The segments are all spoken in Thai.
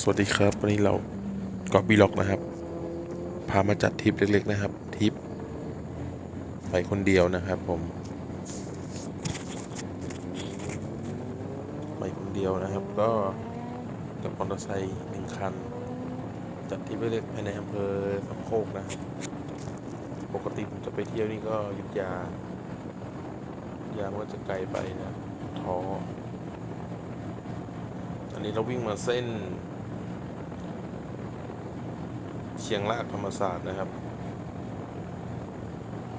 สวัสดีครับ วันนี้เราก็บีล็อกนะครับ พามาจัดทริปเล็ก ๆ นะครับทริปไปคนเดียวนะครับผม ไปคนเดียวนะครับ ก็กับมอเตอร์ไซค์หนึ่งคัน จัดทริปเล็กๆภายในอำเภอสำโคกนะครับปกติผมจะไปเที่ยวนี่ก็ยุธยาอยุธยามันก็จะไกลไปนะท้ออันนี้เราวิ่งมาเส้น เชียงรากธรรมศาสตร์นะครับ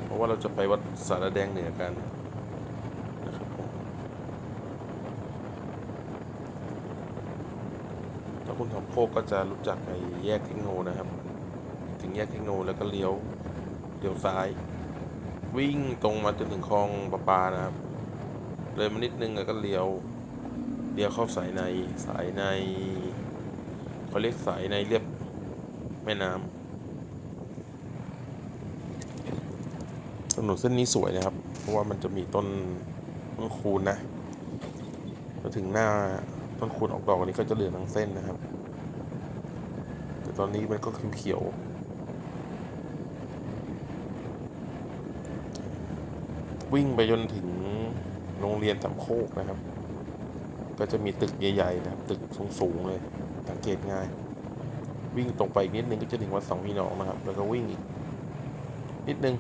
เพราะว่าเราจะไปวัดสารแดงเหนือกันนะครับผมถ้าคุณสมโคกก็จะรู้จักไอ้แยกเทคโนนะครับ ถึงแยกเทคโนแล้วก็เลี้ยวเลี้ยวซ้าย วิ่งตรงมาจนถึงคลองประปานะครับ เลยมานิดนึงแล้วก็เลี้ยวเลี้ยวเข้าสายในสายในเขาเรียกสายในเรียบ แม่น้ำถนนเส้นนี้สวยนะครับ เพราะว่ามันจะมีต้นต้นคูนนะพอถึงหน้าต้นคูนออกดอกอันนี้ก็จะเหลืองทั้งเส้นนะครับ แต่ตอนนี้มันก็เขียวๆวิ่งไปจนถึงโรงเรียนสำโคกนะครับ ก็จะมีตึกใหญ่ๆนะครับ ตึกสูงๆเลยสังเกตง่าย วิ่งตรงไปอีกนิดนึงก็จะถึงวัดสองพี่น้องนะครับ แล้วก็วิ่งอีกนิดนึง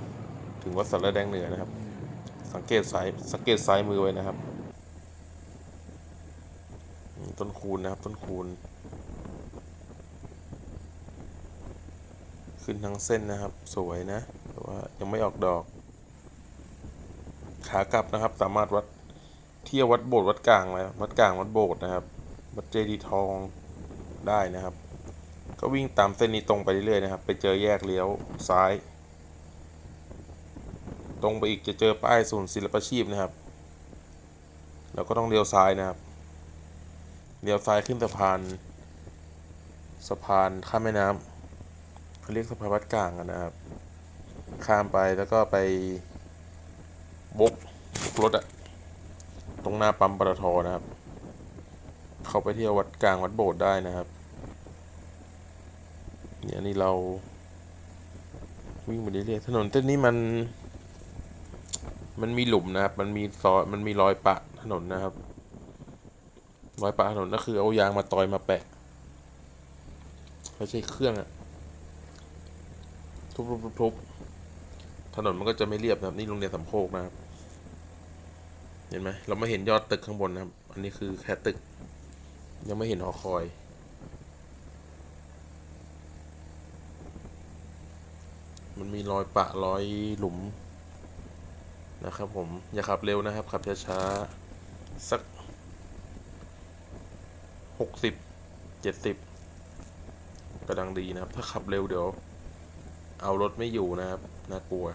ถึงวัดสารแดงเหนือนะครับ สังเกตสายสังเกตซ้ายมือไว้นะครับ ต้นคูณนะครับ ต้นคูณ ขึ้นทั้งเส้นนะครับ สวยนะ แต่ว่ายังไม่ออกดอก ขากลับนะครับ สามารถวัดเที่ยววัดโบสถ์วัดกลางเลยวัดกลางวัดโบสถ์นะครับ วัดเจดีย์ทองได้นะครับ ก็วิ่งตามเส้นนี้ตรงไปเรื่อยๆนะครับ ไปเจอแยกเลี้ยวซ้าย ตรงไปอีกจะเจอป้ายศูนย์ศิลปชีพนะครับ แล้วก็ต้องเลี้ยวซ้ายนะครับ เลี้ยวซ้ายขึ้นสะพาน สะพานข้ามแม่น้ำเขาเรียกสะพานวัดกลางกันนะครับ ข้ามไปแล้วก็ไปบกรถอะตรงหน้าปั๊มปตทนะครับ เข้าไปเที่ยววัดกลางวัดโบสถ์ได้นะครับ เนี่ยนี่เราวิ่งไปเรื่อยๆถนนเส้นนี้มัน มันมีหลุมนะครับ มันมีซอยมันมีรอยปะถนนนะครับ รอยปะถนนก็คือเอายางมาตอยมาแปะไม่ใช่เครื่องอะทุบๆๆๆถนนมันก็จะไม่เรียบนะครับ นี่โรงเรียนสำโคกนะครับ เห็นไหมเราไม่เห็นยอดตึกข้างบนนะครับ อันนี้คือแค่ตึก ยังไม่เห็นหอคอย มันมีรอยปะรอยหลุมนะครับผมอย่าขับเร็วนะครับ ขับช้าๆสักหกสิบเจ็ดสิบกำลังดีนะครับ ถ้าขับเร็วเดี๋ยว เอารถไม่อยู่นะครับน่ากลัว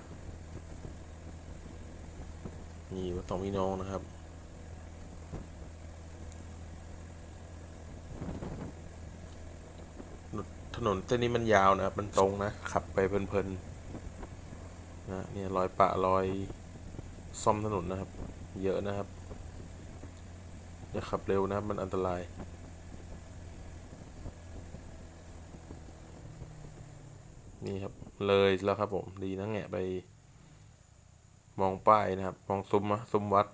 นี่วัดสองพี่น้องนะครับถนนเส้นนี้มันยาวนะครับ มันตรงนะ ขับไปเพลินๆ นะเนี่ยรอยปะรอยซ่อมถนนนะครับ เยอะนะครับอย่าขับเร็วนะครับมันอันตรายนี่ครับเลยแล้วครับผมดีนะแงะไป มองป้ายนะครับ มองซุ้มอะซุ้มวัด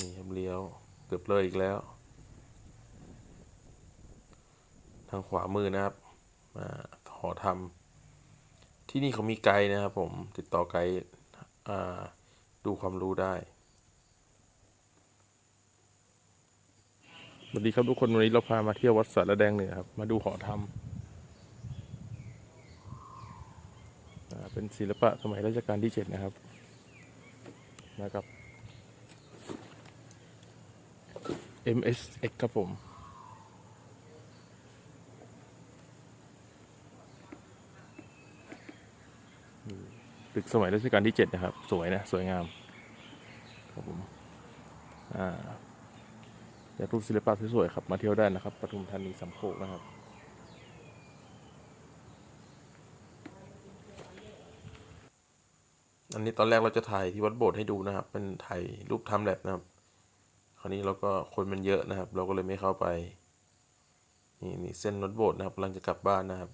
นี่ครับเลี้ยวเกือบเลยอีกแล้ว ทางขวามือนะครับ มาที่นี่เขามีไกด์นะครับผมติดต่อไกด์อ่ดูความรู้ได้สวัสดีครับทุกคนวันนี้เราพามาเที่ยววัดสารแดงเหนือครับ มาดูหอธรรมเป็นศิลปะสมัยรัชกาลที่เจ็ดนะครับนะครับ MSX ครับผม ตึกสมัยรัชกาลที่เจ็ดนะครับ สวยนะ สวยงามครับผมอ่าอยากดูศิลปะสวยๆครับ มาเที่ยวได้นะครับปทุมธานีสำโคกนะครับอันนี้ตอนแรกเราจะถ่ายที่วัดโบสถ์ให้ดูนะครับ เป็นถ่ายรูปทำแลบนะครับเขราวนี้เราก็คนมันเยอะนะครับ เราก็เลยไม่เข้าไป นี่นี่เส้นรถโบสถ์นะครับกำลังจะกลับบ้านนะครับ